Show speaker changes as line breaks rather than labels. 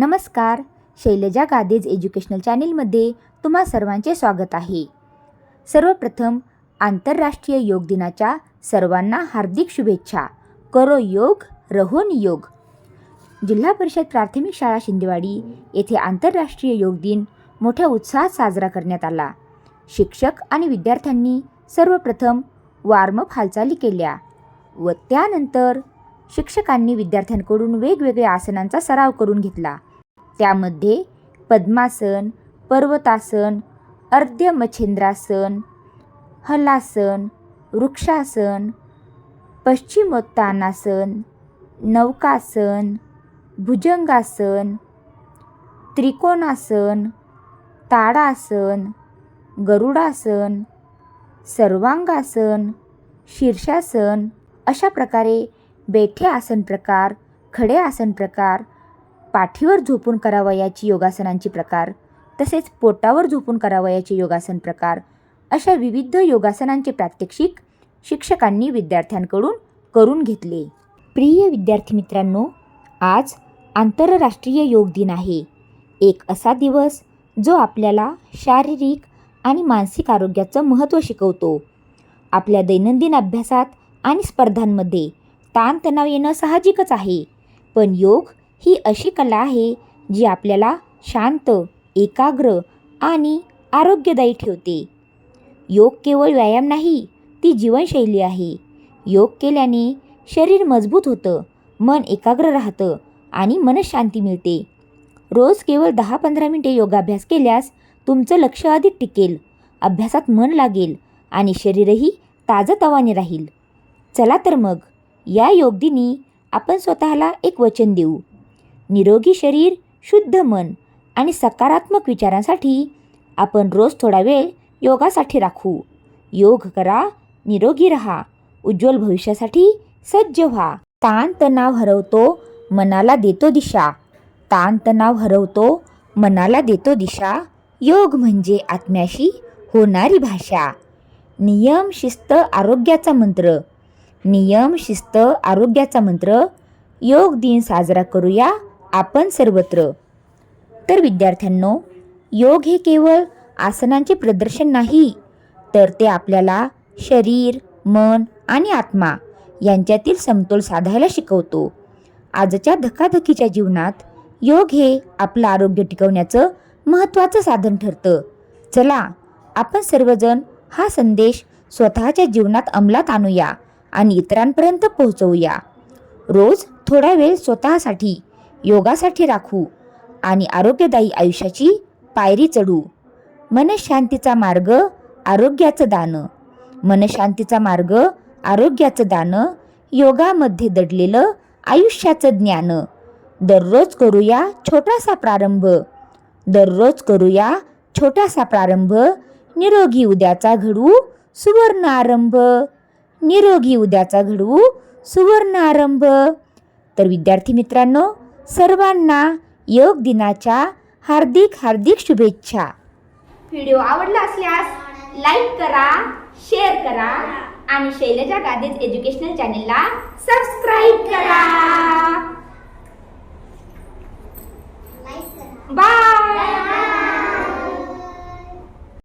नमस्कार शैलजा गादेज एज्युकेशनल चॅनेलमध्ये तुम्हा सर्वांचे स्वागत आहे. सर्वप्रथम आंतरराष्ट्रीय योग दिनाच्या सर्वांना हार्दिक शुभेच्छा. करो योग रहो नियोग. जिल्हा परिषद प्राथमिक शाळा शिंदेवाडी येथे आंतरराष्ट्रीय योग दिन मोठ्या उत्साहात साजरा करण्यात आला. शिक्षक आणि विद्यार्थ्यांनी सर्वप्रथम वॉर्मअप हालचाली केल्या व त्यानंतर शिक्षकांनी विद्यार्थ्यांकडून वेगवेगळ्या आसनांचा सराव करून घेतला. त्यामध्ये पद्मासन पर्वतासन अर्ध्य मच्छिंद्रासन हलासन वृक्षासन पश्चिमोत्तानासन नौकासन भुजंगासन त्रिकोणासन ताडासन गरुडासन सर्वांगासन शीर्षासन अशा प्रकारे बेठे आसन प्रकार खडे आसन प्रकार पाठीवर झोपून करावयाची योगासनांचे प्रकार तसेच पोटावर झोपून करावयाचे योगासन प्रकार अशा विविध योगासनांचे प्रात्यक्षिक शिक्षकांनी विद्यार्थ्यांकडून करून घेतले. प्रिय विद्यार्थी मित्रांनो आज आंतरराष्ट्रीय योग दिन आहे. एक असा दिवस जो आपल्याला शारीरिक आणि मानसिक आरोग्याचं महत्त्व शिकवतो. आपल्या दैनंदिन अभ्यासात आणि स्पर्धांमध्ये ताणतणाव येणं साहजिकच आहे पण योग ही अशी कला आहे जी आपल्याला शांत एकाग्र आणि आरोग्यदायी ठेवते. योग केवळ व्यायाम नाही ती जीवनशैली आहे. योग केल्याने शरीर मजबूत होतं मन एकाग्र राहतं आणि मनशांती मिळते. रोज केवळ दहा पंधरा मिनटे योगाभ्यास केल्यास तुमचं लक्ष अधिक टिकेल अभ्यासात मन लागेल आणि शरीरही ताजंतवाने राहील. चला तर मग या योगदिनी आपण स्वतःला एक वचन देऊ. निरोगी शरीर शुद्ध मन आणि सकारात्मक विचारांसाठी आपण रोज थोडा वेळ योगासाठी राखू. योग करा निरोगी राहा उज्ज्वल भविष्यासाठी सज्ज व्हा. ताण तणाव हरवतो मनाला देतो दिशा. ताण तणाव हरवतो मनाला देतो दिशा. योग म्हणजे आत्म्याशी होणारी भाषा. नियम शिस्त आरोग्याचा मंत्र. नियम शिस्त आरोग्याचा मंत्र. योग दिन साजरा करूया. आपण सर्वत्र. तर विद्यार्थ्यांनो योग हे केवळ आसनांचे प्रदर्शन नाही तर ते आपल्याला शरीर मन आणि आत्मा यांच्यातील समतोल साधायला शिकवतो. आजच्या धकाधकीच्या जीवनात योग हे आपलं आरोग्य टिकवण्याचं महत्त्वाचं साधन ठरतं. चला आपण सर्वजण हा संदेश स्वतःच्या जीवनात अंमलात आणूया आणि इतरांपर्यंत पोहोचवूया. रोज थोडा वेळ स्वतःसाठी योगासाठी राखू आणि आरोग्यदायी आयुष्याची पायरी चढू. मनशांतीचा मार्ग आरोग्याचं दान. मनशांतीचा मार्ग आरोग्याचं दान. योगामध्ये दडलेलं आयुष्याचं ज्ञान. दररोज करूया छोटासा प्रारंभ. दररोज करूया छोटासा प्रारंभ. निरोगी उद्याचा घडवू सुवर्ण आरंभ. निरोगी उद्याचा घडवू सुवर्ण आरंभ. तर विद्यार्थी मित्रांनो सर्वांना योग दिनाच्या हार्दिक हार्दिक शुभेच्छा.
व्हिडिओ आवडला असल्यास लाईक करा शेअर करा आणि शैलजा गादेज एज्युकेशनल चॅनेलला सबस्क्राईब करा.